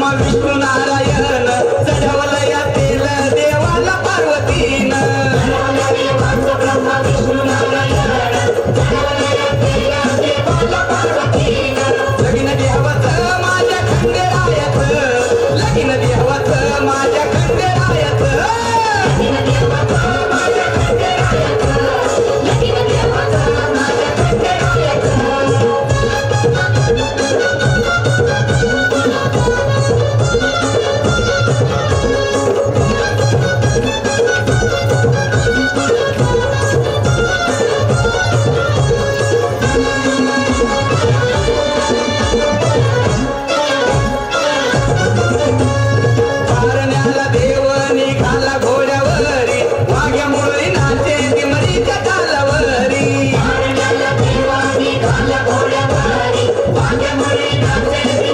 ब्रह्म विष्णू नारायण चढवलया तेल देवाला पार्वतीन ब्रह्म विष्णू नारायण I'm